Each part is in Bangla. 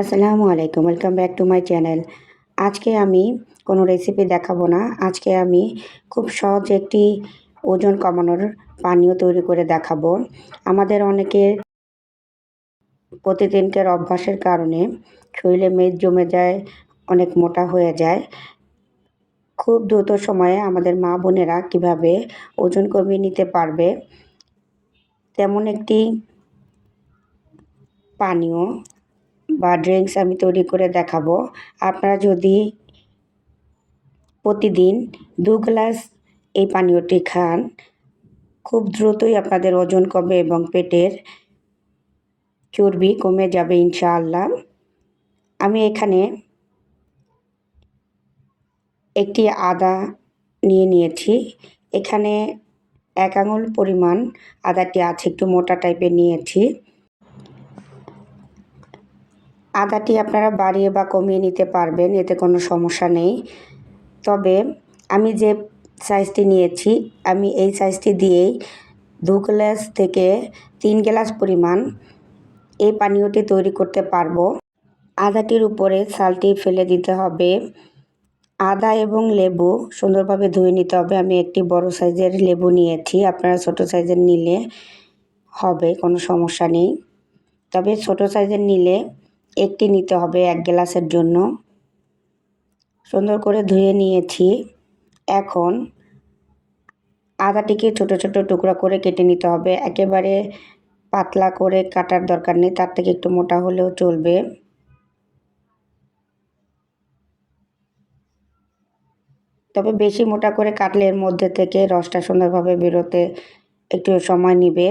আসসালামু আলাইকুম welcome back to my channel আজকে আমি কোনো রেসিপি দেখাবো না। আজকে আমি খুব সহজ একটি ওজন কমানোর পানীয় তৈরি করে দেখাবো। আমাদের অনেকের প্রতিদিনকার অভ্যাসের কারণে শরীরে মেদ জমে যায়, অনেক মোটা হয়ে যায়। খুব দ্রুত সময়ে আমাদের মা বোনেরা কীভাবে ওজন কমিয়ে নিতে পারবে, তেমন একটি পানীয় বা ড্রিঙ্কস আমি তৈরি করে দেখাবো। আপনারা যদি প্রতিদিন দু গ্লাস এই পানীয়টি খান, খুব দ্রুতই আপনাদের ওজন কমবে এবং পেটের চর্বি কমে যাবে ইনশাআল্লাহ। আমি এখানে একটি আদা নিয়ে নিয়েছি। এখানে এক আঙুল পরিমাণ আদাটি আছে, একটু মোটা টাইপের নিয়েছি। আদাটি আপনারা বাড়িয়ে বা কমিয়ে নিতে পারবেন, এতে কোনো সমস্যা নেই। তবে আমি যে সাইজটি নিয়েছি, আমি এই সাইজটি দিয়েই দু গ্লাস থেকে তিন গ্লাস পরিমাণ এই পানীয়টি তৈরি করতে পারব। আদাটির উপরে সালটি ফেলে দিতে হবে। আদা এবং লেবু সুন্দরভাবে ধুয়ে নিতে হবে। আমি একটি বড় সাইজের লেবু নিয়েছি, আপনারা ছোট সাইজের নিলে হবে, কোনো সমস্যা নেই। তবে ছোট সাইজের নিলে একটি নিতে হবে এক গ্লাসের জন্য। সুন্দর করে ধুয়ে নিয়েছি। এখন আদাটিকে ছোট ছোট টুকরা করে কেটে নিতে হবে। একেবারে পাতলা করে কাটার দরকার নেই, তার থেকে একটু মোটা হলেও চলবে। তবে বেশি মোটা করে কাটলে এর মধ্যে থেকে রসটা সুন্দরভাবে বেরোতে একটু সময় নিবে।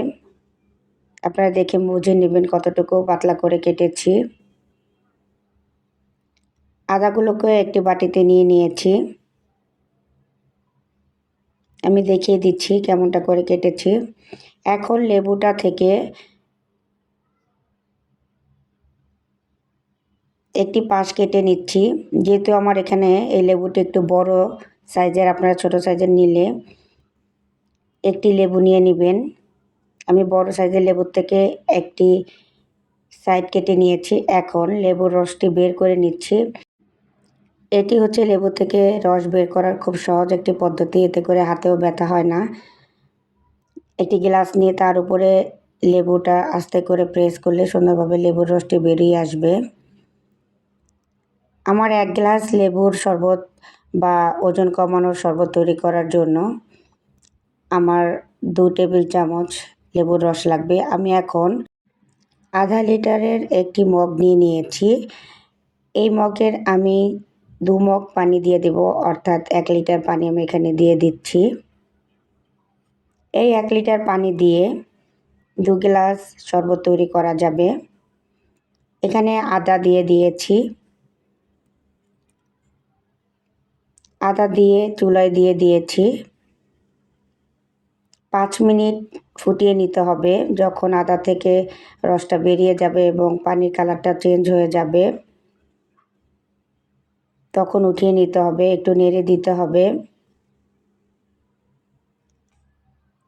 আপনারা দেখে বুঝে নেবেন কতটুকু পাতলা করে কেটেছি। আদাগুলোকে একটি বাটিতে নিয়ে নিয়েছি। আমি দেখিয়ে দিচ্ছি কেমনটা করে কেটেছি। এখন লেবুটা থেকে একটি পাশ কেটে নিচ্ছি। যেহেতু আমার এখানে এই লেবুটি একটু বড় সাইজের, আপনারা ছোট সাইজের নিলে একটি লেবু নিয়ে নেবেন। আমি বড় সাইজের লেবুর থেকে একটি সাইড কেটে নিয়েছি। এখন লেবুর রসটি বের করে নিচ্ছি। এটি হচ্ছে লেবু থেকে রস বের করার খুব সহজ একটি পদ্ধতি। এতে করে হাতেও ব্যথা হয় না। একটি গ্লাস নিয়ে তার উপরে লেবুটা আস্তে করে প্রেস করলে সুন্দরভাবে লেবুর রসটি বেরিয়ে আসবে। আমার এক গ্লাস লেবুর শরবত বা ওজন কমানোর শরবত তৈরি করার জন্য আমার দু টেবিল চামচ লেবুর রস লাগবে। আমি এখন আধা লিটারের একটি মগ নিয়ে নিয়েছি। এই মগের আমি দু মগ পানি দিয়ে দেব, অর্থাৎ এক লিটার পানি আমি এখানে দিয়ে দিচ্ছি। এই এক লিটার পানি দিয়ে দু গ্লাস শরবত তৈরি করা যাবে। এখানে আদা দিয়ে দিয়েছি। আদা দিয়ে চুলায় দিয়ে দিয়েছি। পাঁচ মিনিট ফুটিয়ে নিতে হবে, যখন আদা থেকে রসটা বেরিয়ে যাবে এবং পানির কালারটা চেঞ্জ হয়ে যাবে। তখন উঠিয়ে নিতে হবে, একটু নেড়ে দিতে হবে।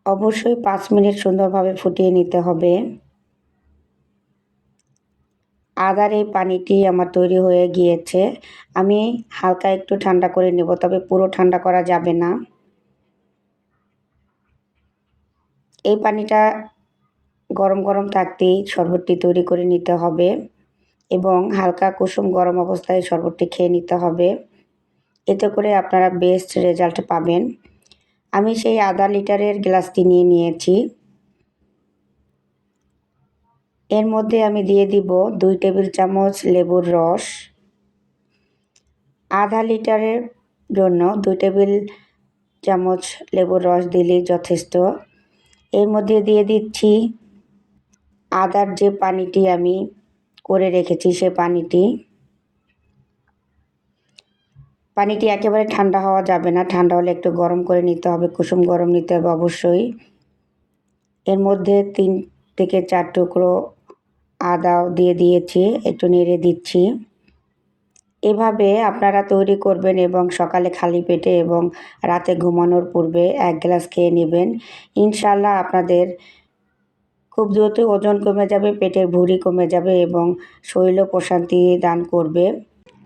অবশ্যই পাঁচ মিনিট সুন্দরভাবে ফুটিয়ে নিতে হবে। আদার এই পানিটি আমার তৈরি হয়ে গিয়েছে। আমি হালকা একটু ঠান্ডা করে নেব, তবে পুরো ঠান্ডা করা যাবে না। এই পানিটা গরম গরম থাকতেই শরবতটি তৈরি করে নিতে হবে। এবং হালকা কুসুম গরম অবস্থায় শরবতটি খেয়ে নিতে হবে। এতে করে আপনারা বেস্ট রেজাল্ট পাবেন। আমি সেই আধা লিটারের গ্লাসটি নিয়ে নিয়েছি। এর মধ্যে আমি দিয়ে দিব দুই টেবিল চামচ লেবুর রস। আধা লিটারের জন্য দুই টেবিল চামচ লেবুর রস দিলেই যথেষ্ট। এর মধ্যে দিয়ে দিচ্ছি আদার যে পানিটি আমি করে রেখেছি সে পানিটি। পানিটি একেবারে ঠান্ডা হওয়া যাবে না। ঠান্ডা হলে একটু গরম করে নিতে হবে, কুসুম গরম নিতে হবে অবশ্যই। এর মধ্যে তিন থেকে চার টুকরো আদাও দিয়ে দিয়েছি, একটু নেড়ে দিচ্ছি। এভাবে আপনারা তৈরি করবেন এবং সকালে খালি পেটে এবং রাতে ঘুমানোর পূর্বে এক গ্লাস খেয়ে নেবেন। ইনশাল্লাহ আপনাদের খুব দ্রুত ওজন কমে যাবে, পেটের ভুঁড়ি কমে যাবে এবং শরীরও প্রশান্তি দান করবে।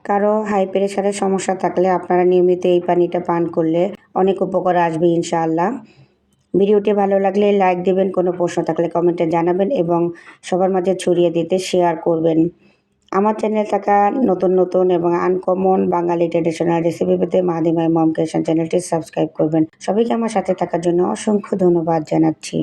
কারও হাই প্রেশারের সমস্যা থাকলে আপনারা নিয়মিত এই পানিটা পান করলে অনেক উপকার আসবে ইনশাআল্লাহ। ভিডিওটি ভালো লাগলে লাইক দেবেন, কোনো প্রশ্ন থাকলে কমেন্টে জানাবেন এবং সবার মাঝে ছড়িয়ে দিতে শেয়ার করবেন। আমার চ্যানেল থাকা নতুন নতুন এবং আনকমন বাঙালি ট্রেডিশনাল রেসিপি পেতে মাদিমাই মম চ্যানেলটি সাবস্ক্রাইব করবেন। সবাইকে আমার সাথে থাকার জন্য অসংখ্য ধন্যবাদ জানাচ্ছি।